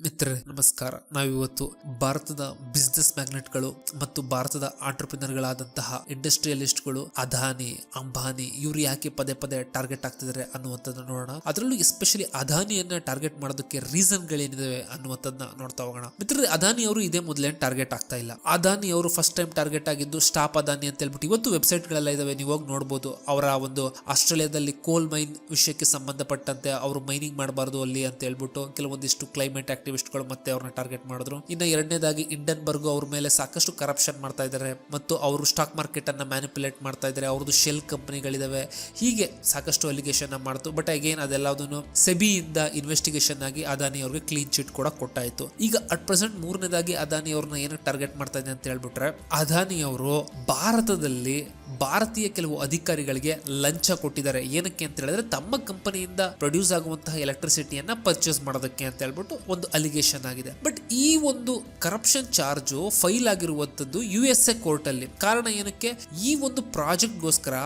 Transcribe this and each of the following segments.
ಮಿತ್ರರೇ, ನಮಸ್ಕಾರ. ನಾವಿವತ್ತು ಭಾರತದ ಬಿಸ್ನೆಸ್ ಮ್ಯಾಗ್ನೆಟ್ಗಳು ಮತ್ತು ಭಾರತದ ಆಂಟರ್ಪ್ರಿನರ್ಗಳಾದಂತಹ ಇಂಡಸ್ಟ್ರಿಯಲಿಸ್ಟ್ಗಳು ಅದಾನಿ, ಅಂಬಾನಿ, ಇವ್ರು ಯಾಕೆ ಪದೇ ಪದೇ ಟಾರ್ಗೆಟ್ ಆಗ್ತಿದ್ದಾರೆ ಅನ್ನುವಂಥದ್ದು ನೋಡೋಣ. ಅದರಲ್ಲೂ ಎಸ್ಪೆಷಲಿ ಅದಾನಿಯನ್ನ ಟಾರ್ಗೆಟ್ ಮಾಡೋದಕ್ಕೆ ರೀಸನ್ಗಳೇನಿದಾವೆ ಅನ್ನುವಂಥದ್ದನ್ನ ನೋಡ್ತಾ ಹೋಗೋಣ. ಮಿತ್ರರೇ, ಅದಾನಿ ಅವರು ಇದೇ ಮೊದಲೇ ಟಾರ್ಗೆಟ್ ಆಗ್ತಾ ಇಲ್ಲ. ಅದಾನಿ ಅವರು ಫಸ್ಟ್ ಟೈಮ್ ಟಾರ್ಗೆಟ್ ಆಗಿದ್ದು ಸ್ಟಾಪ್ ಅದಾನಿ ಅಂತ ಹೇಳ್ಬಿಟ್ಟು ಇವತ್ತು ವೆಬ್ಸೈಟ್ಗಳೆಲ್ಲ ಇದಾವೆ, ನೀವು ಹೋಗಿ ನೋಡ್ಬೋದು. ಅವರ ಒಂದು ಆಸ್ಟ್ರೇಲಿಯಾದಲ್ಲಿ ಕೋಲ್ ಮೈನ್ ವಿಷಯಕ್ಕೆ ಸಂಬಂಧಪಟ್ಟಂತೆ ಅವರು ಮೈನಿಂಗ್ ಮಾಡಬಾರ್ದು ಅಲ್ಲಿ ಅಂತ ಹೇಳ್ಬಿಟ್ಟು ಕೆಲವೊಂದಿಷ್ಟು ಕ್ಲೈಮೇಟ್ ಆಕ್ಟಿವಿಸ್ಟ್ಗಳು ಮತ್ತೆ ಅವ್ರನ್ನ ಟಾರ್ಗೆಟ್ ಮಾಡಿದ್ರು. ಇನ್ನು ಎರಡನೇದಾಗಿ ಇಂಡನ್ಬರ್ಗ್ ಅವ್ರ ಮೇಲೆ ಸಾಕಷ್ಟು ಕರಪ್ಷನ್ ಮಾಡ್ತಾ ಇದ್ದಾರೆ ಮತ್ತು ಅವರು ಸ್ಟಾಕ್ ಮಾರ್ಕೆಟ್ ಅನ್ನ ಮ್ಯಾನಿಪುಲೇಟ್ ಮಾಡ್ತಾ ಇದ್ದಾರೆ ಅವ್ರದ್ದು ಶೆಲ್ ಕಂಪನಿಗಳಿದಾವೆ ಹೀಗೆ ಸಾಕಷ್ಟು ಅಲಿಗೇಷನ್ ಮಾಡ್ತು. ಬಟ್ ಅಗೇನ್ ಅದೆಲ್ಲದನ್ನು ಸೆಬಿಯಿಂದ ಇನ್ವೆಸ್ಟಿಗೇಷನ್ ಆಗಿ ಅದಾನಿ ಅವ್ರಿಗೆ ಕ್ಲೀನ್ ಚಿಟ್ ಕೂಡ ಕೊಟ್ಟಾಯಿತು. ಈಗ ಅಟ್ ಪ್ರೆಸೆಂಟ್ ಮೂರನೇದಾಗಿ ಅದಾನಿ ಅವ್ರನ್ನ ಏನಕ್ಕೆ ಟಾರ್ಗೆಟ್ ಮಾಡ್ತಾ ಇದೆ ಅಂತ ಹೇಳ್ಬಿಟ್ರೆ, ಅದಾನಿ ಅವರು ಭಾರತದಲ್ಲಿ ಭಾರತೀಯ ಕೆಲವು ಅಧಿಕಾರಿಗಳಿಗೆ ಲಂಚ ಕೊಟ್ಟಿದ್ದಾರೆ. ಏನಕ್ಕೆ ಅಂತ ಹೇಳಿದ್ರೆ, ತಮ್ಮ ಕಂಪನಿಯಿಂದ ಪ್ರೊಡ್ಯೂಸ್ ಆಗುವಂತಹ ಎಲೆಕ್ಟ್ರಿಸಿಟಿಯನ್ನ ಪರ್ಚೇಸ್ ಮಾಡೋದಕ್ಕೆ ಅಂತ ಹೇಳ್ಬಿಟ್ಟು ಒಂದು ಅಲಿಗೇಷನ್ ಆಗಿದೆ. ಬಟ್ ಈ ಒಂದು ಕರಪ್ಷನ್ ಚಾರ್ಜ್ ಫೈಲ್ ಆಗಿರುವಂತದ್ದು ಯು ಎಸ್ ಎ ಕೋರ್ಟ್ ಅಲ್ಲಿ. ಕಾರಣ ಏನಕ್ಕೆ? ಈ ಒಂದು ಪ್ರಾಜೆಕ್ಟ್ ಗೋಸ್ಕರ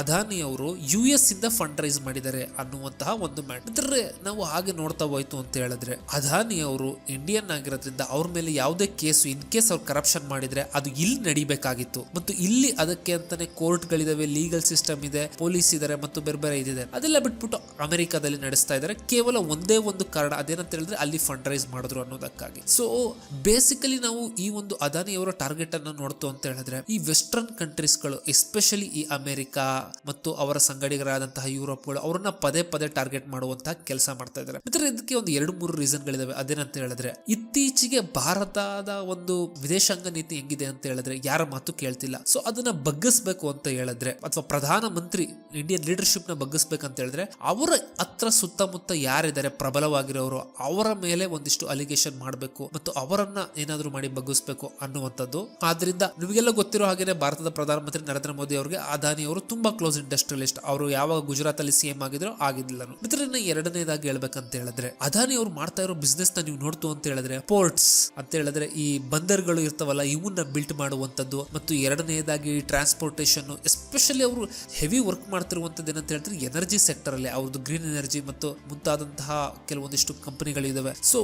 ಅದಾನಿ ಅವರು ಯು ಎಸ್ ಇಂದ ಫಂಡ್ ರೈಸ್ ಮಾಡಿದ್ದಾರೆ ಅನ್ನುವಂತಹ ಒಂದು ಮ್ಯಾಟರ್ ನಾವು ಹಾಗೆ ನೋಡ್ತಾ ಹೋಯ್ತು ಅಂತ ಹೇಳಿದ್ರೆ ಅದಾನಿ ಅವರು ಇಂಡಿಯನ್ ಆಗಿರೋದ್ರಿಂದ ಅವ್ರ ಮೇಲೆ ಯಾವುದೇ ಕೇಸು ಇನ್ ಕೇಸ್ ಅವ್ರು ಕರಪ್ಷನ್ ಮಾಡಿದ್ರೆ ಅದು ಇಲ್ಲಿ ನಡಿಬೇಕಾಗಿತ್ತು. ಮತ್ತು ಇಲ್ಲಿ ಅದಕ್ಕೆ ಅಂತಾನೆ ಕೋರ್ಟ್ಗಳಿದಾವೆ ಲೀಗಲ್ ಸಿಸ್ಟಮ್ ಇದೆ ಪೊಲೀಸ್ ಇದಾರೆ ಮತ್ತು ಬೇರೆ ಬೇರೆ ಇದಿದೆ. ಅದೆಲ್ಲ ಬಿಟ್ಬಿಟ್ಟು ಅಮೆರಿಕಾದಲ್ಲಿ ನಡೆಸ್ತಾ ಇದ್ದಾರೆ ಕೇವಲ ಒಂದೇ ಒಂದು ಕಾರಣ ಅದೇನಂತ ಹೇಳಿದ್ರೆ ಅಲ್ಲಿ ಫಂಡ್ ಮಾಡಿದ್ರು ಅನ್ನೋದಕ್ಕಾಗಿ. ಸೊ ಬೇಸಿಕಲಿ ನಾವು ಈ ಒಂದು ಅದಾನಿಯವರ ಟಾರ್ಗೆಟ್ ಅನ್ನು ನೋಡ್ತು ಅಂತ ಹೇಳಿದ್ರೆ, ಈ ವೆಸ್ಟರ್ನ್ ಕಂಟ್ರೀಸ್ಗಳು ಎಸ್ಪೆಷಲಿ ಈ ಅಮೆರಿಕಾ ಮತ್ತು ಅವರ ಸಂಗಡಿಗರಾದಂತಹ ಯುರೋಪ್ಗಳು ಅವರನ್ನ ಪದೇ ಪದೇ ಟಾರ್ಗೆಟ್ ಮಾಡುವಂತಹ ಕೆಲಸ ಮಾಡ್ತಾ ಇದ್ದಾರೆ. ಮಿತ್ರ ಇದಕ್ಕೆ ಒಂದು ಎರಡು ಮೂರು ರೀಸನ್ಗಳಿದಾವೆ ಅದೇನಂತ ಹೇಳಿದ್ರೆ, ಇತ್ತೀಚೆಗೆ ಭಾರತದ ಒಂದು ವಿದೇಶಾಂಗ ನೀತಿ ಹೆಂಗಿದೆ ಅಂತ ಹೇಳಿದ್ರೆ, ಯಾರ ಮಾತು ಕೇಳ್ತಿಲ್ಲ. ಸೊ ಅದನ್ನ ಬಗ್ಗಿಸ್ಬೇಕು ಅಂತ ಹೇಳಿದ್ರೆ, ಅಥವಾ ಪ್ರಧಾನ ಮಂತ್ರಿ ಇಂಡಿಯನ್ ಲೀಡರ್ಶಿಪ್ನ ಬಗ್ಗಿಸ್ಬೇಕಂತ ಹೇಳಿದ್ರೆ, ಅವರ ಹತ್ರ ಸುತ್ತಮುತ್ತ ಯಾರಿದ್ದಾರೆ, ಪ್ರಬಲವಾಗಿರೋರು, ಅವರ ಮೇಲೆ ಒಂದಿಷ್ಟು ಅಲಿಗೇಷನ್ ಮಾಡಬೇಕು ಮತ್ತು ಅವರನ್ನ ಏನಾದರೂ ಮಾಡಿ ಬಗ್ಗಿಸ್ಬೇಕು ಅನ್ನುವಂಥದ್ದು. ಆದ್ರಿಂದ ನಿಮಗೆಲ್ಲ ಗೊತ್ತಿರೋ ಹಾಗೆ ಭಾರತದ ಪ್ರಧಾನಮಂತ್ರಿ ನರೇಂದ್ರ ಮೋದಿ ಅವರಿಗೆ ಅದಾನಿ ಅವರು ತುಂಬಾ ಕ್ಲೋಸ್ ಇಂಡಸ್ಟ್ರಿಯಲಿಸ್ಟ್ ಅವರು ಯಾವಾಗ ಗುಜರಾತ್ ಅಲ್ಲಿ ಸಿಎಂ ಆಗಿದ್ರು ಆಗಿದ್ದಿಲ್ಲ ಮಿತ್ರನ ಎರಡನೇದಾಗಿ ಹೇಳ್ಬೇಕಂತ ಹೇಳಿದ್ರೆ, ಅದಾನಿ ಅವರು ಮಾಡ್ತಾ ಇರೋ ಬಿಸ್ನೆಸ್ನ ನೀವು ನೋಡ್ತು ಅಂತ ಹೇಳಿದ್ರೆ ಪೋರ್ಟ್ಸ್ ಅಂತ ಹೇಳಿದ್ರೆ ಈ ಬಂದರ್ಗಳು ಇರ್ತಾವಲ್ಲ, ಇವನ್ನ ಬಿಲ್ಟ್ ಮಾಡುವಂತದ್ದು ಮತ್ತು ಎರಡನೇದಾಗಿ ಟ್ರಾನ್ಸ್ಪೋರ್ಟೇಷನ್ ಎಸ್ಪೆಷಲಿ ಅವರು ಹೆವಿ ವರ್ಕ್ ಮಾಡ್ತಿರುವಂತದ್ದು ಏನಂತ ಹೇಳಿದ್ರೆ ಎನರ್ಜಿ ಸೆಕ್ಟರ್ ಅಲ್ಲಿ ಅವ್ರದ್ದು ಗ್ರೀನ್ ಎನರ್ಜಿ ಮತ್ತು ಮುಂತಾದಂತಹ ಕೆಲವೊಂದಿಷ್ಟು ಕಂಪನಿಗಳಿದಾವೆ ಸೊ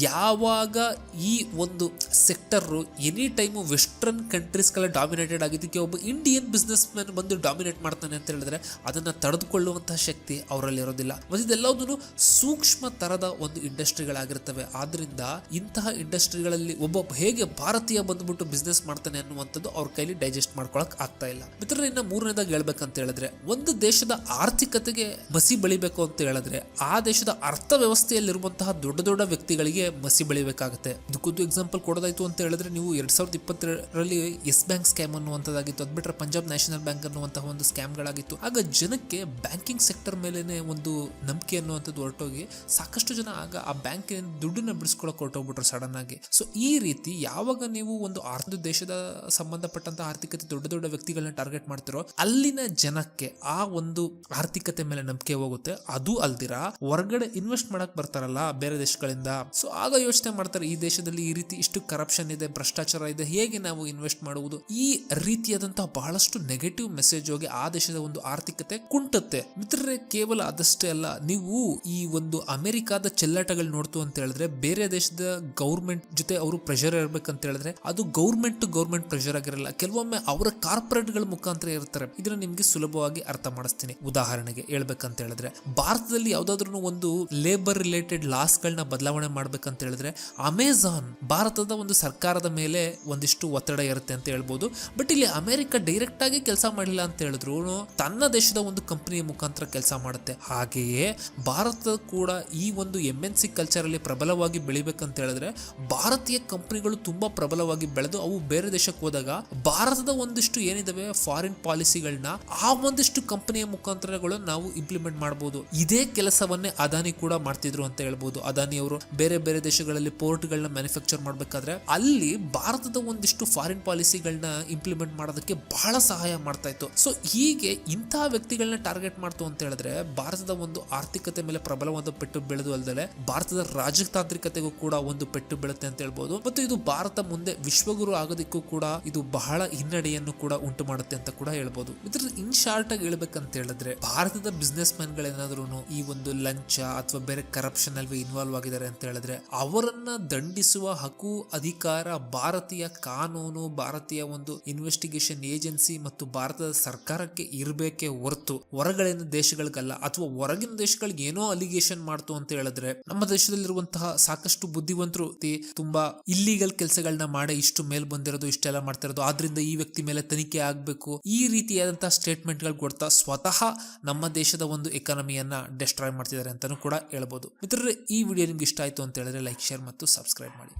ಯಾವಾಗ ಈ ಒಂದು ಸೆಕ್ಟರ್ ಎನಿ ಟೈಮು ವೆಸ್ಟರ್ನ್ ಕಂಟ್ರೀಸ್ಗೆಲ್ಲ ಡಾಮಿನೇಟೆಡ್ ಆಗಿದ್ದಕ್ಕೆ ಒಬ್ಬ ಇಂಡಿಯನ್ ಬಿಸ್ನೆಸ್ ಮ್ಯಾನ್ ಬಂದು ಡಾಮಿನೇಟ್ ಮಾಡ್ತಾನೆ ಅಂತ ಹೇಳಿದ್ರೆ ಅದನ್ನು ತಡೆದುಕೊಳ್ಳುವಂತಹ ಶಕ್ತಿ ಅವರಲ್ಲಿರೋದಿಲ್ಲ ಮತ್ತು ಇದೆಲ್ಲವೂ ಸೂಕ್ಷ್ಮ ತರದ ಒಂದು ಇಂಡಸ್ಟ್ರಿಗಳಾಗಿರ್ತವೆ ಆದ್ರಿಂದ ಇಂತಹ ಇಂಡಸ್ಟ್ರಿಗಳಲ್ಲಿ ಒಬ್ಬ ಹೇಗೆ ಭಾರತೀಯ ಬಂದ್ಬಿಟ್ಟು ಬಿಸ್ನೆಸ್ ಮಾಡ್ತಾನೆ ಅನ್ನುವಂಥದ್ದು ಅವ್ರ ಕೈಲಿ ಡೈಜೆಸ್ಟ್ ಮಾಡ್ಕೊಳಕ್ ಆಗ್ತಾ ಇಲ್ಲ. ಮಿತ್ರರೇ, ಇನ್ನ ಮೂರನೇದಾಗ ಹೇಳ್ಬೇಕಂತ ಹೇಳಿದ್ರೆ, ಒಂದು ದೇಶದ ಆರ್ಥಿಕತೆಗೆ ಮಸಿ ಬಳಿಬೇಕು ಅಂತ ಹೇಳಿದ್ರೆ, ಆ ದೇಶದ ಅರ್ಥವ್ಯವಸ್ಥೆಯಲ್ಲಿರುವಂತಹ ದೊಡ್ಡ ದೊಡ್ಡ ವ್ಯಕ್ತಿಗಳಿಗೆ ಮಸಿ ಬೆಳಿಬೇಕಾಗುತ್ತೆ. ಇದಕ್ಕೊಂದು ಎಕ್ಸಾಂಪಲ್ ಕೊಡೋದಾಯ್ತು ಅಂತ ಹೇಳಿದ್ರೆ ನೀವು ಎರಡ್ ಸಾವಿರದ ಇಪ್ಪತ್ತೆರಡರಲ್ಲಿ ಎಸ್ ಬ್ಯಾಂಕ್ ಸ್ಕ್ಯಾಮ್ ಅನ್ನುವಂಥದ್ದಾಗಿತ್ತು. ಅದು ಬಿಟ್ಟರೆ ಪಂಜಾಬ್ ನ್ಯಾಷನಲ್ ಬ್ಯಾಂಕ್ ಅನ್ನುವಂತಹ ಒಂದು ಸ್ಕ್ಯಾಮ್ಗಳಾಗಿತ್ತು ಆಗ ಜನಕ್ಕೆ ಬ್ಯಾಂಕಿಂಗ್ ಸೆಕ್ಟರ್ ಮೇಲೇನೆ ಒಂದು ನಂಬಿಕೆ ಅನ್ನುವಂಥದ್ದು ಹೊರಟೋಗಿ ಸಾಕಷ್ಟು ಜನ ಆಗ ಆ ಬ್ಯಾಂಕ್ ದುಡ್ಡನ್ನ ಬಿಡಿಸ್ಕೊಳಕ್ ಹೊರಟೋಗ್ಬಿಟ್ರು ಸಡನ್ ಆಗಿ. ಸೊ ಈ ರೀತಿ ಯಾವಾಗ ನೀವು ಒಂದು ಆರ್ಥಿಕ ದೇಶದ ಸಂಬಂಧಪಟ್ಟಂತ ಆರ್ಥಿಕತೆ ದೊಡ್ಡ ದೊಡ್ಡ ವ್ಯಕ್ತಿಗಳನ್ನ ಟಾರ್ಗೆಟ್ ಮಾಡ್ತಿರೋ, ಅಲ್ಲಿನ ಜನಕ್ಕೆ ಆ ಒಂದು ಆರ್ಥಿಕತೆ ಮೇಲೆ ನಂಬಿಕೆ ಹೋಗುತ್ತೆ. ಅದು ಅಲ್ದಿರ, ಹೊರಗಡೆ ಇನ್ವೆಸ್ಟ್ ಮಾಡಕ್ ಬರ್ತಾರಲ್ಲ ಬೇರೆ ದೇಶಗಳಿಂದ ಸೊ ಆಗ ಯೋಚನೆ ಮಾಡ್ತಾರೆ, ಈ ದೇಶದಲ್ಲಿ ಈ ರೀತಿ ಇಷ್ಟು ಕರಪ್ಷನ್ ಇದೆ, ಭ್ರಷ್ಟಾಚಾರ ಇದೆ, ಹೇಗೆ ನಾವು ಇನ್ವೆಸ್ಟ್ ಮಾಡುವುದು? ಈ ರೀತಿಯಾದಂತಹ ಬಹಳಷ್ಟು ನೆಗೆಟಿವ್ ಮೆಸೇಜ್ ಹೋಗಿ ಆ ದೇಶದ ಒಂದು ಆರ್ಥಿಕತೆ ಕುಂಟುತ್ತೆ. ಮಿತ್ರರೇ, ಕೇವಲ ಅದಷ್ಟೇ ಅಲ್ಲ, ನೀವು ಈ ಒಂದು ಅಮೆರಿಕಾದ ಚೆಲ್ಲಾಟಗಳು ನೋಡ್ತು ಅಂತ ಹೇಳಿದ್ರೆ, ಬೇರೆ ದೇಶದ ಗೌರ್ಮೆಂಟ್ ಜೊತೆ ಅವರು ಪ್ರೆಷರ್ ಇರಬೇಕಂತ ಹೇಳಿದ್ರೆ, ಅದು ಗೌರ್ಮೆಂಟ್ ಟು ಗೌರ್ಮೆಂಟ್ ಪ್ರೆಷರ್ ಆಗಿರಲ್ಲ. ಕೆಲವೊಮ್ಮೆ ಅವರ ಕಾರ್ಪೊರೇಟ್ಗಳ ಮುಖಾಂತರ ಇರ್ತಾರೆ. ಇದನ್ನ ನಿಮ್ಗೆ ಸುಲಭವಾಗಿ ಅರ್ಥ ಮಾಡಿಸ್ತೀನಿ. ಉದಾಹರಣೆಗೆ ಹೇಳ್ಬೇಕಂತ ಹೇಳಿದ್ರೆ, ಭಾರತದಲ್ಲಿ ಯಾವ್ದಾದ್ರು ಒಂದು ಲೇಬರ್ ರಿಲೇಟೆಡ್ ಲಾಸ್ ಗಳನ್ನ ಬದಲಾವಣೆ ಮಾಡ್ಬೇಕಂತ ಹೇಳಿದ್ರೆ ಅಮೆಜಾನ್ ಭಾರತದ ಒಂದು ಸರ್ಕಾರದ ಮೇಲೆ ಒಂದಿಷ್ಟು ಒತ್ತಡ ಇರುತ್ತೆ ಅಂತ ಹೇಳ್ಬೋದು. ಬಟ್ ಇಲ್ಲಿ ಅಮೆರಿಕ ಡೈರೆಕ್ಟ್ ಆಗಿ ಕೆಲಸ ಮಾಡಿಲ್ಲ ಅಂತ ಹೇಳಿದ್ರು. ತನ್ನ ದೇಶದ ಒಂದು ಕಂಪನಿಯ ಮುಖಾಂತರ ಕೆಲಸ ಮಾಡುತ್ತೆ. ಹಾಗೆಯೇ ಭಾರತ ಕೂಡ ಈ ಒಂದು ಎಂ ಎನ್ ಸಿ ಕಲ್ಚರ್ ಅಲ್ಲಿ ಪ್ರಬಲವಾಗಿ ಬೆಳಿಬೇಕಂತ ಹೇಳಿದ್ರೆ ಭಾರತೀಯ ಕಂಪನಿಗಳು ತುಂಬಾ ಪ್ರಬಲವಾಗಿ ಬೆಳೆದು ಅವು ಬೇರೆ ದೇಶಕ್ಕೆ ಹೋದಾಗ ಭಾರತದ ಒಂದಿಷ್ಟು ಏನಿದಾವೆ ಫಾರಿನ್ ಪಾಲಿಸಿಗಳನ್ನ ಆ ಒಂದಿಷ್ಟು ಕಂಪನಿಯ ಮುಖಾಂತರಗಳು ನಾವು ಇಂಪ್ಲಿಮೆಂಟ್ ಮಾಡಬಹುದು ಇದೇ ಕೆಲಸವನ್ನೇ ಅದಾನಿ ಕೂಡ ಮಾಡ್ತಿದ್ರು ಅಂತ ಹೇಳ್ಬೋದು. ಅದಾನಿ ಅವರು ಬೇರೆ ಬೇರೆ ದೇಶಗಳಲ್ಲಿ ಪೋರ್ಟ್ಗಳನ್ನ ಮ್ಯಾನುಫ್ಯಾಕ್ಚರ್ ಮಾಡಬೇಕಾದ್ರೆ ಅಲ್ಲಿ ಭಾರತದ ಒಂದಿಷ್ಟು ಫಾರಿನ್ ಪಾಲಿಸಿಗಳನ್ನ ಇಂಪ್ಲಿಮೆಂಟ್ ಮಾಡೋದಕ್ಕೆ ಬಹಳ ಸಹಾಯ ಮಾಡ್ತಾ ಇತ್ತು. ಸೊ ಹೀಗೆ ಇಂತಹ ವ್ಯಕ್ತಿಗಳನ್ನ ಟಾರ್ಗೆಟ್ ಮಾಡ್ತು ಅಂತ ಹೇಳಿದ್ರೆ ಭಾರತದ ಒಂದು ಆರ್ಥಿಕತೆ ಮೇಲೆ ಪ್ರಬಲವಾದ ಪೆಟ್ಟು ಬೆಳೆದು ಅಲ್ಲದೆ ಭಾರತದ ರಾಜತಾಂತ್ರಿಕತೆಗೂ ಕೂಡ ಒಂದು ಪೆಟ್ಟು ಬೀಳುತ್ತೆ ಅಂತ ಹೇಳ್ಬೋದು. ಮತ್ತು ಇದು ಭಾರತ ಮುಂದೆ ವಿಶ್ವಗುರು ಆಗೋದಕ್ಕೂ ಕೂಡ ಇದು ಬಹಳ ಹಿನ್ನಡೆಯನ್ನು ಕೂಡ ಉಂಟು ಮಾಡುತ್ತೆ ಅಂತ ಕೂಡ ಹೇಳ್ಬೋದು. ಇದ್ರ ಇನ್ ಶಾರ್ಟ್ ಆಗಿ ಹೇಳ್ಬೇಕಂತ ಹೇಳಿದ್ರೆ ಭಾರತದ ಬಿಸ್ನೆಸ್ ಮ್ಯಾನ್ ಗಳೇನಾದ್ರೂ ಈ ಒಂದು ಲಂಚ ಅಥವಾ ಬೇರೆ ಕರಪ್ಷನ್ ಅಲ್ಲಿ ಇನ್ವಾಲ್ವ್ ಆಗಿದ್ದಾರೆ ಅಂತ ಹೇಳಿದ್ರೆ ಅವರನ್ನ ದಂಡಿಸುವ ಹಕ್ಕು ಅಧಿಕಾರ ಭಾರತೀಯ ಕಾನೂನು, ಭಾರತೀಯ ಒಂದು ಇನ್ವೆಸ್ಟಿಗೇಷನ್ ಏಜೆನ್ಸಿ ಮತ್ತು ಭಾರತದ ಸರ್ಕಾರಕ್ಕೆ ಇರಬೇಕೆ ಹೊರತು ಹೊರಗಡೆನ ದೇಶಗಳಿಗಲ್ಲ ಅಥವಾ ಹೊರಗಿನ ದೇಶಗಳಿಗೆ ಏನೋ ಅಲಿಗೇಷನ್ ಮಾಡ್ತು ಅಂತ ಹೇಳಿದ್ರೆ ನಮ್ಮ ದೇಶದಲ್ಲಿರುವಂತಹ ಸಾಕಷ್ಟು ಬುದ್ಧಿವಂತರು ತುಂಬಾ ಇಲ್ಲಿಗಲ್ ಕೆಲಸಗಳನ್ನ ಮಾಡಿ ಇಷ್ಟು ಮೇಲ್ ಬಂದಿರೋದು, ಇಷ್ಟೆಲ್ಲ ಮಾಡ್ತಿರೋದು. ಆದ್ರಿಂದ ಈ ವ್ಯಕ್ತಿ ಮೇಲೆ ತನಿಖೆ ಆಗ್ಬೇಕು. ಈ ರೀತಿಯಾದಂತಹ ಸ್ಟೇಟ್ಮೆಂಟ್ಗಳು ಕೊಡ್ತಾ ಸ್ವತಃ ನಮ್ಮ ದೇಶದ ಒಂದು ಎಕಾನಮಿಯನ್ನ ಡೆಸ್ಟ್ರಾಯ್ ಮಾಡ್ತಿದ್ದಾರೆ ಅಂತಾನೂ ಕೂಡ ಹೇಳ್ಬೋದು. ಮಿತ್ರರೇ, ಈ ವಿಡಿಯೋ ನಿಮ್ಗೆ ಇಷ್ಟ ಆಯಿತು ಅಂತ ಹೇಳಿದ್ರೆ ಲೈಕ್ ಶೇರ್ ಮತ್ತು ಸಬ್ಸ್ಕ್ರೈಬ್ ಮಾಡಿ.